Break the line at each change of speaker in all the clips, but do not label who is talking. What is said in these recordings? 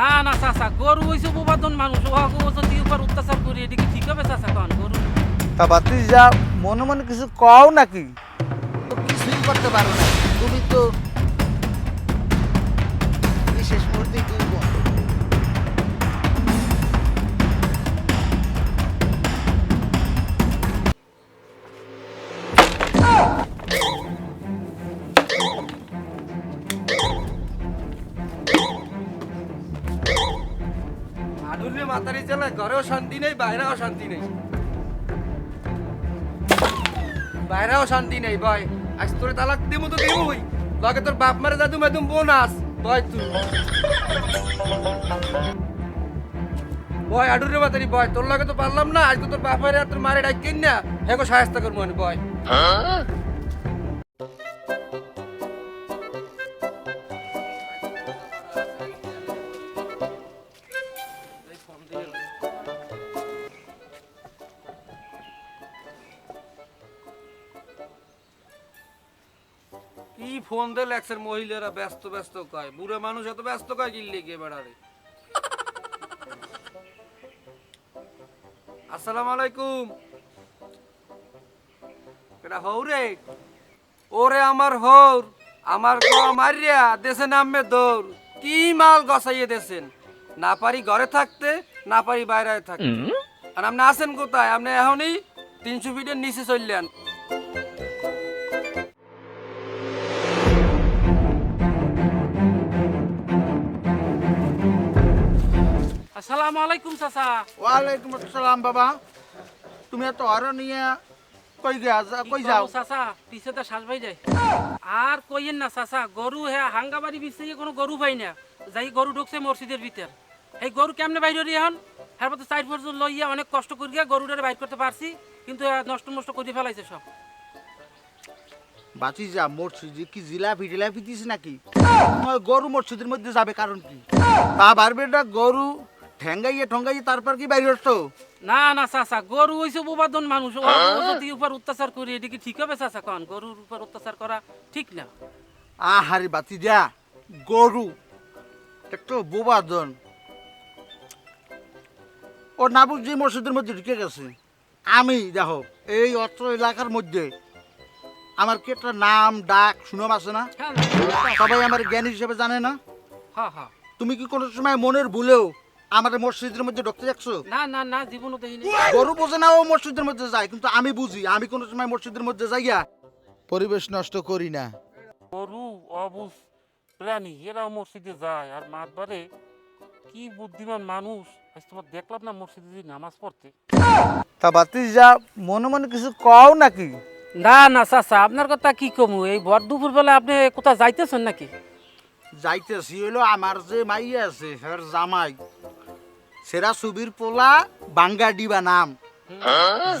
না না চাচা গরু হইছে উপবাদন মানুষ ওহাগো যদি উপর অত্যাচার করি এদিকে ঠিক হবে চাচা কন গরু
তা বাতি যা মনে মনে কিছু কও নাকি?
তো কিছুই করতে পারো না। তুমি তো বিশেষ মুহূর্তে
আডুলে মাতারি ঘরেও শান্তি নেই, বাইরেও শান্তি নেই। বাইরেও শান্তি নেই ভাই আজ তোরে তালাক দিমু তো দিমুই লগে তোর বাপ মারে দাদু মেদুম বোনাস বয় তুই। বয় আডুরে মাতারি বয়। তোর লগে তো পারলাম না, আজকে তোর বাপ মারে আর তোর মারে ডাক কিন না। হেগো সাহায্য করব বয়। কি ফোন দে লেক্সের মহিলারা ব্যস্ত ব্যস্ত কয়। বুড়ো মানুষ এত ব্যস্ত কয় কিনলে গিয়ে বেড়ারে আসসালামু আলাইকুম। এটা হৌ রে। ওরে আমার হৌর আমার গো মারিয়া দেশে নামবে দৌড়। কি মাল গসাইয়ে দেছেন? না পারি ঘরে থাকতে না পারি বাইরে থাকতে। আর আপনি আছেন কোথায়? আপনি এখনই তিনশো ফিটের নিচে চললেন।
আসসালামু আলাইকুম চাচা।
ওয়ালাইকুম আসসালাম বাবা। তুমি এত হর নিয়ে কই গা যা- কই যাও?
চাচা? পিছে তো শ্বাস ভাই যায়। আর কইয়েন না চাচা গরু হ্যাঁ হাঙ্গাবাড়ি বিছে কোনো গরু পাই না। যাই গরু ঢুকছে মসজিদের ভিতর। এই গরু কেমনে বাইরে এখন? হ্যাঁ তো চার পর্যন্ত লইয়া অনেক কষ্ট করিয়া গরুটারে বাইর করতে পারছি কিন্তু নষ্ট নষ্ট করে ফেলাইছে সব।
বাঁচি যা মসজিদে কি জিলাপি টিলাপি দিস নাকি? গরু মসজিদের মধ্যে যাবে কারণ কি? তা বারবেটা গরু ঠেঙ্গাইয়ে ঠঙ্গাইয়ে তারপর কি বাইরে হতো
না না চাচা গরু হইছে উপবাদন মানুষ। যদি উপর অত্যাচার করি এদিকে ঠিক হবে চাচা কন? গরুর উপর অত্যাচার করা ঠিক না।
আহারে বাতি যা গরু একটু বোবাদন ও না বুঝছি মসজিদের মধ্যে ঢুকে গেছে। আমি দেখো এই অত্র এলাকার মধ্যে আমার কি একটা নাম ডাক সুনাম আছে না?
হ্যাঁ।
সবাই আমার জ্ঞান হিসেবে জানে না?
হ্যাঁ হ্যাঁ।
তুমি কি কোনো সময় মনের ভুলেও আমার মসজিদের মধ্যে ঢুকতে দেখছ?
না না না জীবনও দেখিনি।
গরু বোঝে না ও মসজিদের মধ্যে যায় কিন্তু আমি বুঝি আমি কোনো সময় মসজিদের মধ্যে যাইয়া পরিবেশ নষ্ট করি না।
গরু অবুজ প্রাণী এরাও মসজিদে যায় আর মাতবারে কি বুদ্ধিমান মানুষ আজ তোমার দেখলাম না মসজিদে যে নামাজ পড়তে।
তা বাতি যা মনে মনে কিছু কও নাকি?
না না চাচা আপনার কথা কি কমু? এই ভর দুপুর বেলা আপনি কোথাও যাইতেছেন নাকি?
যাইতেছি হইল আমার যে মাইয়া আছে হের জামাই। সেরা সুবির পোলা বাঙ্গা ডিবা নাম।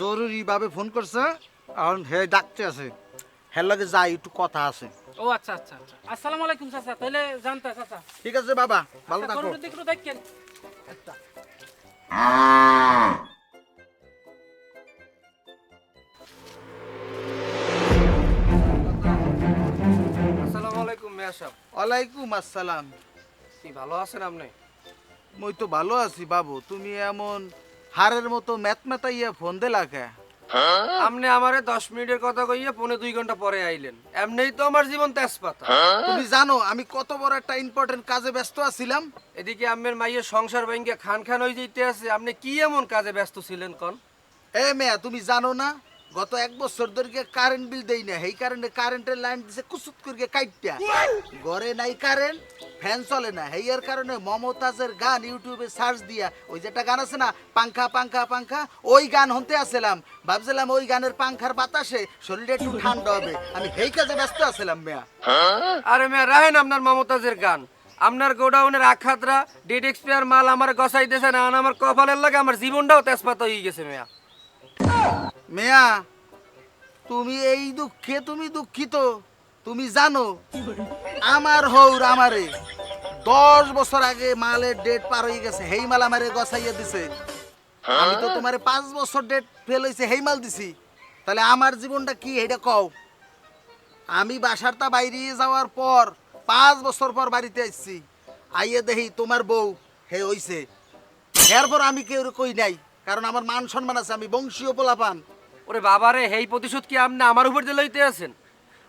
জরুরি ভাবে ফোন করছে এখন হে ডাকতে আছে। হের লগে যাই একটু কথা আছে।
ও আচ্ছা আচ্ছা আচ্ছা। আসসালামু আলাইকুম চাচা। তাহলে জানতা চাচা।
ঠিক আছে বাবা। ভালো
আচ্ছা,
থাকো।
গরুটার একটু দেখেন। আচ্ছা
আসসালামু আলাইকুম মেয়া সাহেব।
ওয়ালাইকুম আসসালাম।
কি ভালো আছেন আপনি?
মই তো ভালো আছি বাবু। তুমি এমন হারের মতো ম্যাথ মেতাইয়া ফোন দিলা কে?
আপনি আমারে দশ মিনিটের কথা কইয়া পৌনে দুই ঘণ্টা পরে আইলেন। এমনিই তো আমার জীবন তেজপাতা।
তুমি জানো আমি কত বড় একটা ইম্পর্টেন্ট কাজে ব্যস্ত আছিলাম।
এদিকে আম্মের মাইয়ের সংসার ভাঙ্গে খান খান হয়ে যেতে আছে। আপনি কি এমন কাজে ব্যস্ত ছিলেন কোন?
এ মেয়া তুমি জানো না গত এক বছর ধরে কারেন্ট বিল দেই না এই কারণে কারেন্টের লাইন দিছে কুসুত করে কাইটটা। ঘরে নাই কারেন্ট ফ্যান চলে না। হেয়ার কারণে মমতাজের গান ইউটিউবে সার্চ দিয়া, ওই যেটা গান আছে না, পাংখা পাংখা পাংখা, ওই গান হতে আসছিলাম। ভাবছিলাম ওই গানের পাংখার বাতাসে শরীরে একটু ঠান্ডা হবে। আমি সেই কাজে ব্যস্ত আছিলাম, মেয়া।
আরে মেয়া, রাহেন আপনার মমতাজের গান। আপনার গোডাউনের আখাতরা ডেট এক্সপায়ার মাল আমার গসাই দেশে না আমার কপালের লাগে আমার জীবনটাও তেজপাতা হয়ে গেছে, মেয়া।
মেয়া, তুমি এই দুঃখে তুমি দুঃখিত, তুমি জানো, আমার হৌর আমারে দশ বছর আগে মালের ডেট পার হয়ে গেছে, হেই মাল আমারে গছাইয়া দিছে। আমি তো তোমারে পাঁচ বছর ডেট ফেল হয়েছে হেই মাল দিছি। তাহলে আমার জীবনটা কি এটা কও? আমি বাসারটা বাইরে যাওয়ার পর, পাঁচ বছর পর বাড়িতে আসছি আইয়ে দেখি তোমার বউ হে হইছে। এরপর আমি কেউ কই নাই। কারণ আমার মান সম্মান আছে আমি বংশীয় পোলাপান।
ওরে বাবারে এই প্রতিশোধ কি আপনি আমার উপর দিয়ে লইতে আছেন?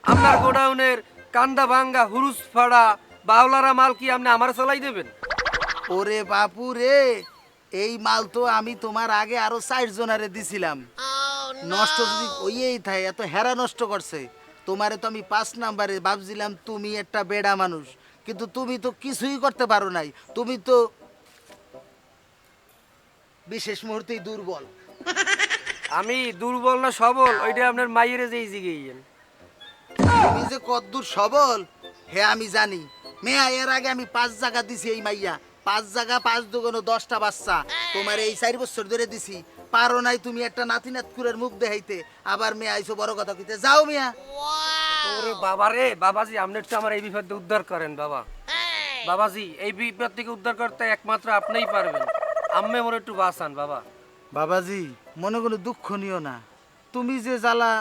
আপনার গোডাউনের কান্দা ভাঙ্গা হুরুস ফাড়া বাউলারা মাল কি আপনি আমার চলাই দেবেন?
ওরে বাপু রে এই মাল তো আমি তোমার আগে আরও ষাট জনারে দিছিলাম। নষ্ট যদি ওইই থাকে এত হেরা নষ্ট করছে। তোমারে তো আমি পাঁচ নাম্বারে ভাবছিলাম তুমি একটা বেড়া মানুষ। কিন্তু তুমি তো কিছুই করতে পারো নাই। তুমি তো বিশেষ মুহূর্তেই দুর্বল।
আমি দুর্বল না সবল ওইটা আপনার মাইয়েরে যেই জিগেইয়েন
তুমি যে কদ্দূর সবল হে আমি জানি। মেয়া এর আগে আমি পাঁচ জায়গা দিছি এই মাইয়া। পাঁচ জায়গা পাঁচ দুগুনো দশটা বাচ্চা। তোমার এই চার বছর ধরে দিছি। পারো নাই তুমি একটা নাতি নাতকুরের মুখ দেখাইতে। আবার মেয়ে আইসো বড় কথা কইতে। যাও মিয়া।
ওরে বাবারে বাবাজি আপনি একটু আমার এই বিপদ উদ্ধার করেন বাবা। বাবাজি এই বিপদ থেকে উদ্ধার করতে একমাত্র আপনিই পারবেন। আম্মে মোর একটু বাঁচান, বাবা।
বাবাজি, মনে কোনো দুঃখ নিও না। তুমি যে জ্বালা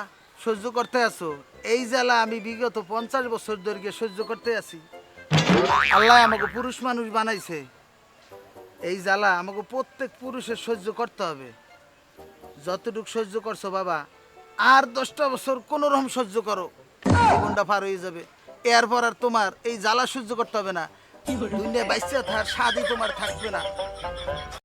সহ্য করতে আছো, এই জ্বালা আমি বিগত পঞ্চাশ বছর ধরে সহ্য করতে আছি। আল্লাহ আমাকে পুরুষ মানুষ বানাইছে। এই জ্বালা আমাকে প্রত্যেক পুরুষের সহ্য করতে হবে। যতটুক সহ্য করছ বাবা, আর দশটা বছর কোনো রকম সহ্য করো। জীবনটা পার হয়ে যাবে। এরপর আর তোমার এই জ্বালা সহ্য করতে হবে না। দুনিয়া বাইসা থাকার স্বাদই তোমার থাকবে না।